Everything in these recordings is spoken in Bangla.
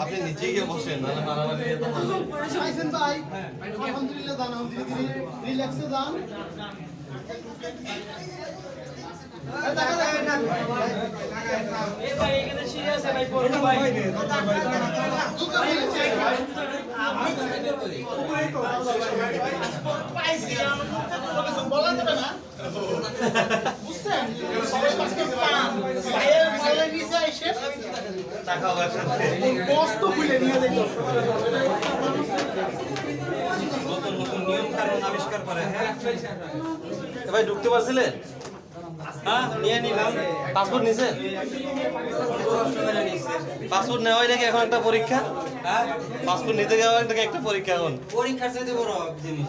আপনি নিচে গিয়ে বসেন নাহলে মারামারি হবে। ভাই। আলহামদুলিল্লাহ দান আলহামদুলিল্লাহ। রিল্যাক্সে দান। বলা যাবে না। বুঝছেন? কষ্ট খুলে নিয়ে নতুন নতুন নিয়ম আবিষ্কার করে হ্যাঁ? ভাই ঢুকতে পারছিলেন হ্যাঁ নিয়ে নিলাম। পাসপোর্ট নিছেন পাসপোর্ট নেওয়াই নাকি এখন একটা পরীক্ষা? হ্যাঁ পাসপোর্ট নিতে যাওয়া নাকি একটা পরীক্ষা এখন? পরীক্ষার চাইতে বড় জিনিস।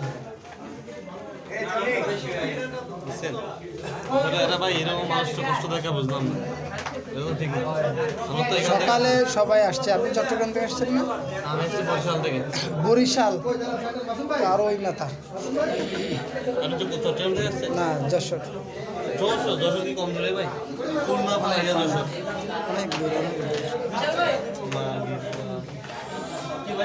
সকালে সবাই আসছে। আপনি চট্টগ্রাম থেকে আসছেন না? আমি বরিশাল থেকে। বরিশাল। আর ওই মাথা আপনি তো চট্টগ্রাম থেকে আসছেন? না যশোর। যশোর? যশোর কি কম দূরে ভাই? খুলনা অনেক দূর অনেক দূর। কি ভাই কিছু বলতেন না বাসুন ভাই একদম একে ডেলে গেছে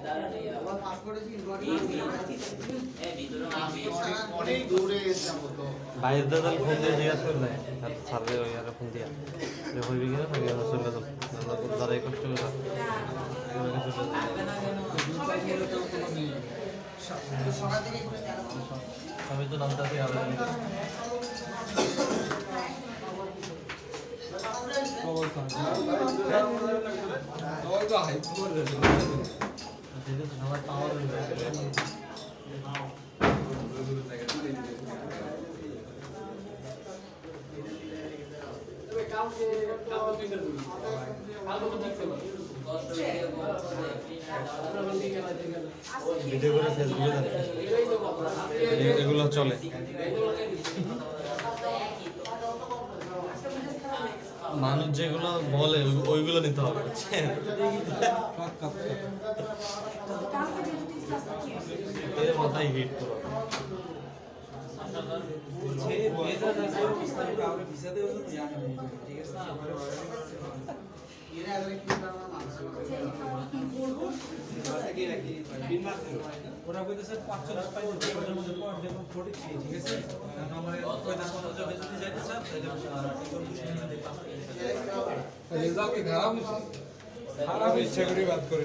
কোন ক্যান্সেল করে দিয়েছে ওই দাঁড়ান দাঁড়ান ট্রাভেল এজেন্সি লাইসেন্স ক্যান্সেল করে অনেক দূরে যাব তো বাইরের দাদা ফোন দিয়ে জিজ্ঞাসা করলে সার্ভে ওই আর ফোন দিয়া। যে হইবি কিনা দাদা কষ্ট করে আমি তো নামটা দিয়ে আলাদা ঠিক আছে আমার পাওয়ার ভিডিও করে ফেসবুকে এগুলো চলে। মানুষ যেগুলো বলে ওইগুলো নিতে হবে বুঝছেন? এর মাথায় হিট করো। ওরা বলতেছে মধ্যে পর দেখুন ফোর্টি থ্রি ঠিক আছে? আমার যদি যদি যাইতে চান তাহলে খারাপ হয়েছে খারাপ ইচ্ছা করে বাদ করে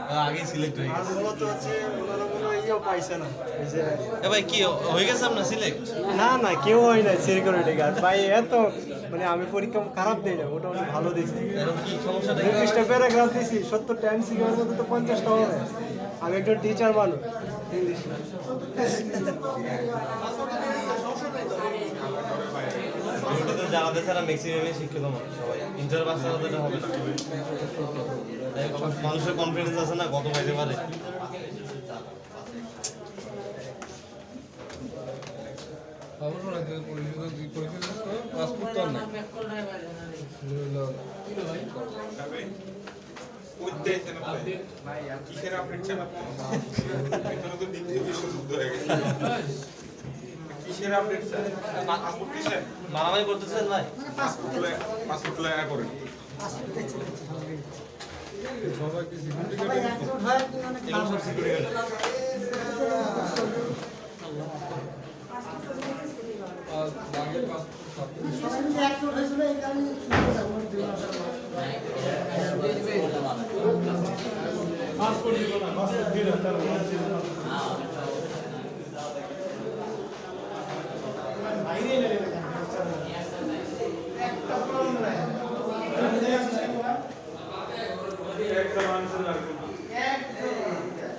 হ্যাঁ না না আগেই সিলেক্ট হয়ে গেছে এ ভাই কি হয়ে গেছে আপনার সিলেক্ট না না কেউ হয় না সিকিউরিটি গার্ড ভাই এত মানে আমি পরীক্ষা খারাপ দিই না মোটামুটি ভালো দিছি এরকম কি সমস্যাটা কি? প্যারাগ্রাফ দিছি সত্তর টাইম সিকিউর মধ্যে তো পঞ্চাশটা হবে আমি একজন টিচার মানুষ ইউটিউবে জানাতে ছাড়া ম্যাক্সিমামই শিক্ষিত মানুষ সবাই। ইন্টার পাস ছাড়া তো হবে না। মানুষের কনফিডেন্স আছে না কত পাইতে পারে। যে কিসের আপডেট এখানে তো দ্বিতীয় বিশ্বযুদ্ধ হয়ে গেছে। কি কিসের আপডেট স্যার পাসপোর্ট কিসের? মারামারি করতেছেন ভাই। পাসপোর্ট পাসপোর্ট লাগা করেন। সবাই কি সিকিউরিটি সিকিউরিটি আর লাগে পাসপোর্ট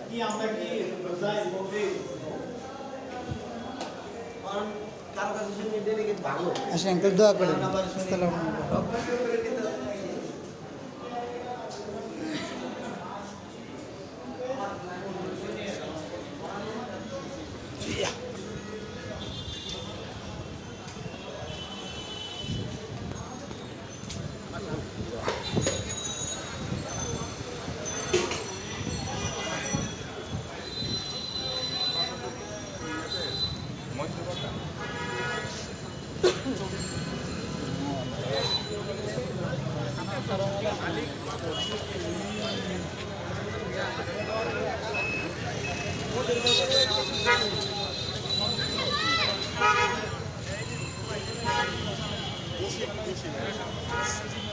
কি আমরা কি যাই আসেন আঙ্কেল দোয়া করেন। আসসালামু আলাইকুম। Thank you.